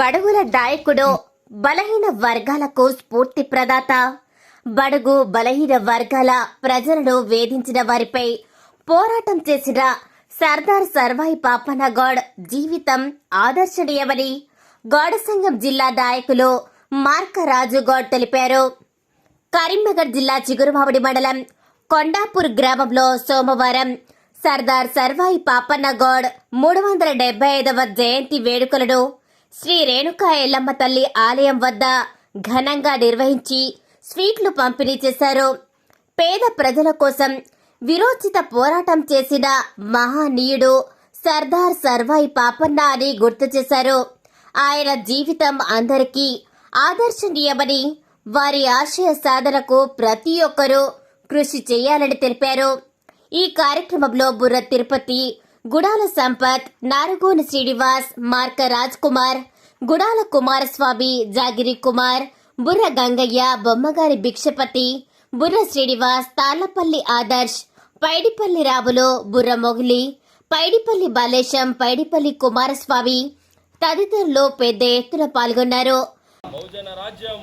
బడుగుల నాయకుడు బలహీన వర్గాలకు స్ఫూర్తి ప్రదాత. బడుగు బలహీన వర్గాల ప్రజలను వేధించిన వారిపై పోరాటం చేసిన సర్దార్ సర్వాయి పాపన్న గౌడ్ జీవితం ఆదర్శనీయమని గోడసంగం జిల్లా నాయకులు మార్కరాజు గౌడ్ తెలిపారు. కరీంనగర్ జిల్లా చిగురుమామిడి మండలం కొండాపూర్ గ్రామంలో సోమవారం సర్దార్ సర్వాయి పాపన్న గౌడ్ మూడు వందల డెబ్బై ఐదవ జయంతి వేడుకలను శ్రీ రేణుకా ఎల్లమ్మ తల్లి ఆలయం వద్ద ఘనంగా నిర్వహించి స్వీట్లు పంపిణీ చేశారు. పేద ప్రజల కోసం విరోచిత పోరాటం చేసిన మహానీయుడు సర్దార్ సర్వాయి పాపన్న అని గుర్తు చేశారు. ఆయన జీవితం అందరికీ ఆదర్శనీయమని వారి ఆశయ సాధనకు ప్రతి ఒక్కరూ కృషి చేయాలని తెలిపారు. ఈ కార్యక్రమంలో బుర్ర తిరుపతి గుడాల సంపత్ నారగోని శ్రీనివాస్ మార్క రాజ్ కుమార్ గుడాల కుమారస్వామి జాగిరి కుమార్ బుర్ర గంగయ్య బొమ్మగారి భిక్షపతి బుర్ర శ్రీనివాస్ తాళ్ళపల్లి ఆదర్శ్ పైడిపల్లి రాములు బుర్ర మొగిలి పైడిపల్లి బాలేశం పైడిపల్లి కుమారస్వామి తదితరులు పెద్ద ఎత్తున పాల్గొన్నారు బహుజన రాజ్యం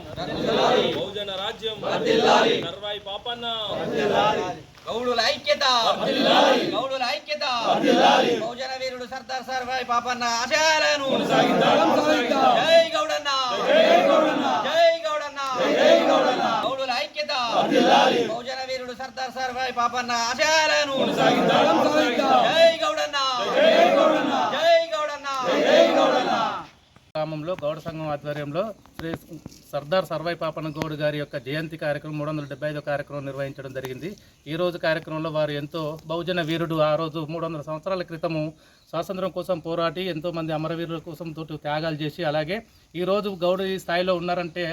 బహుజన రాజ్యం పాపన్న గౌడుల ఐక్యత. గౌడుల ఐక్యత. బహుజన వీరుడు సర్దార్ సర్వాయి పాపన్న ఆశయాలను జై గౌడన్న. జై గౌడన్న. గౌడుల ఐక్యత. బహుజన వీరుడు సర్దార్ సర్వాయి పాపన్న ఆశయాలను జై గౌడన్న జై గౌడన్న గ్రామంలో గౌడ సంఘం ఆధ్వర్యంలో శ్రీ సర్దార్ సర్వాయి పాపన గౌడ్ గారి యొక్క జయంతి కార్యక్రమం మూడు వందల డెబ్బై ఐదో కార్యక్రమం నిర్వహించడం జరిగింది. ఈ రోజు కార్యక్రమంలో వారు ఎంతో బహుజన వీరుడు. ఆ రోజు మూడు వందల సంవత్సరాల క్రితము స్వాతంత్రం కోసం పోరాటి ఎంతో మంది అమరవీరుల కోసం తోటి త్యాగాలు చేసి అలాగే ఈ రోజు గౌడ ఈ స్థాయిలో ఉన్నారంటే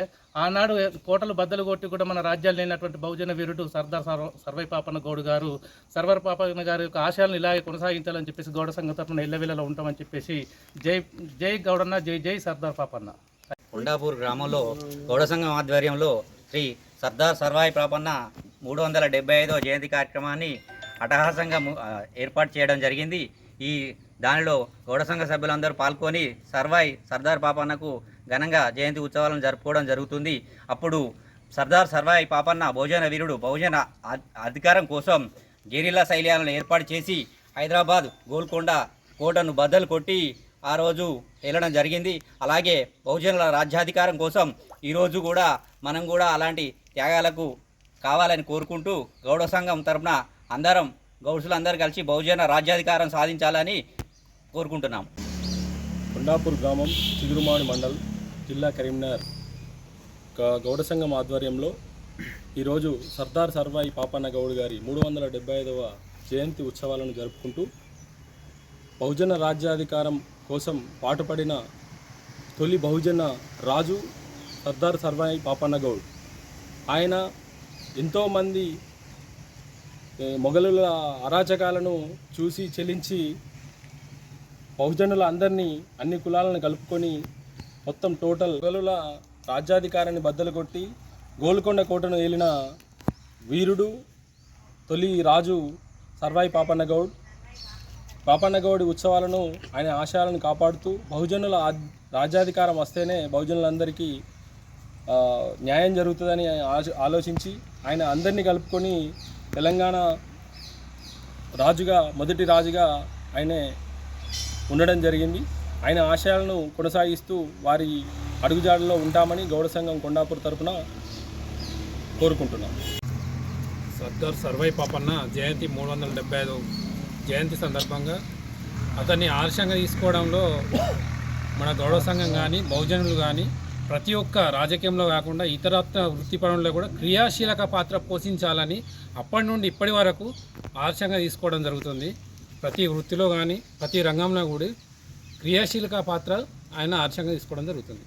ఆనాడు కోటలు బద్దలు కొట్టి కూడా మన రాజ్యాలు లేనటువంటి బహుజన వీరుడు సర్దార్ సర్వ సర్వై పాపన్న గౌడ్ గారు సర్వర్ పాపన్న గారి యొక్క ఆశయాలను ఇలాగే కొనసాగించాలని చెప్పేసి గౌడ సంఘం తరఫున ఇళ్ళవిలలో ఉంటామని చెప్పేసి జై జై గౌడన్న జై జై సర్దార్ పాపన్న. కొండాపూర్ గ్రామంలో గౌడ సంఘం ఆధ్వర్యంలో శ్రీ సర్దార్ సర్వాయి ప్రాపన్న మూడు వందల డెబ్బై ఐదో జయంతి కార్యక్రమాన్ని అటహాసంగా ఏర్పాటు చేయడం జరిగింది. ఈ దానిలో గౌడ సంఘ సభ్యులందరూ పాల్గొని సర్వాయి సర్దార్ పాపన్నకు ఘనంగా జయంతి ఉత్సవాలను జరుపుకోవడం జరుగుతుంది. అప్పుడు సర్దార్ సర్వాయి పాపన్న భోజన వీరుడు బహుజన అధికారం కోసం గెరిల్లా శైలియాలను ఏర్పాటు చేసి హైదరాబాద్ గోల్కొండ కోటను బద్దలు కొట్టి ఆ రోజు వెళ్ళడం జరిగింది. అలాగే బహుజనుల రాజ్యాధికారం కోసం ఈరోజు కూడా మనం కూడా అలాంటి త్యాగాలకు కావాలని కోరుకుంటూ గౌడ సంఘం తరపున అందరం గౌడ్సులందరూ కలిసి బహుజన రాజ్యాధికారం సాధించాలని కోరుకుంటున్నాం కొండాపూర్ గ్రామం చిగురుమాడి మండల్ జిల్లా కరీంనగర్. గ- గౌడ సంఘం ఆధ్వర్యంలో ఈరోజు సర్దార్ సర్వాయి పాపన్న గౌడ్ గారి మూడు వందల డెబ్బై ఐదవ జయంతి ఉత్సవాలను జరుపుకుంటూ బహుజన రాజ్యాధికారం కోసం పాటుపడిన తొలి బహుజన రాజు సర్దార్ సర్వాయి పాపన్న గౌడ్. ఆయన ఎంతోమంది మొఘలుల అరాచకాలను చూసి చెలించి బహుజనుల అందరినీ అన్ని కులాలను కలుపుకొని మొత్తం టోటల్ మొఘలుల రాజ్యాధికారాన్ని బద్దలు కొట్టి గోల్కొండ కోటను ఏలిన వీరుడు తొలి రాజు సర్వాయి పాపన్నగౌడ్. పాపన్నగౌడి ఉత్సవాలను ఆయన ఆశయాలను కాపాడుతూ బహుజనుల రాజ్యాధికారం వస్తేనే బహుజనులందరికీ న్యాయం జరుగుతుందని ఆలోచించి ఆయన అందరినీ కలుపుకొని తెలంగాణ రాజుగా మొదటి రాజుగా ఆయనే ఉండడం జరిగింది. ఆయన ఆశయాలను కొనసాగిస్తూ వారి అడుగుజాడలో ఉంటామని గౌడ సంఘం కొండాపూర్ తరఫున కోరుకుంటున్నాం. సర్దార్ సర్వై పాపన్న జయంతి మూడు వందల డెబ్బై ఐదు జయంతి సందర్భంగా అతన్ని ఆదర్శంగా తీసుకోవడంలో మన గౌడ సంఘం కానీ బహుజనులు కానీ ప్రతి ఒక్క రాజకీయంలో కాకుండా ఇతరత్ర వృత్తిపరంలో కూడా క్రియాశీలక పాత్ర పోషించాలని అప్పటి నుండి ఇప్పటి వరకు ఆదర్శంగా తీసుకోవడం జరుగుతుంది. ప్రతి వృత్తిలో కానీ ప్రతి రంగంలో కూడా క్రియాశీలక పాత్ర ఆయన ఆదర్శంగా తీసుకోవడం జరుగుతుంది.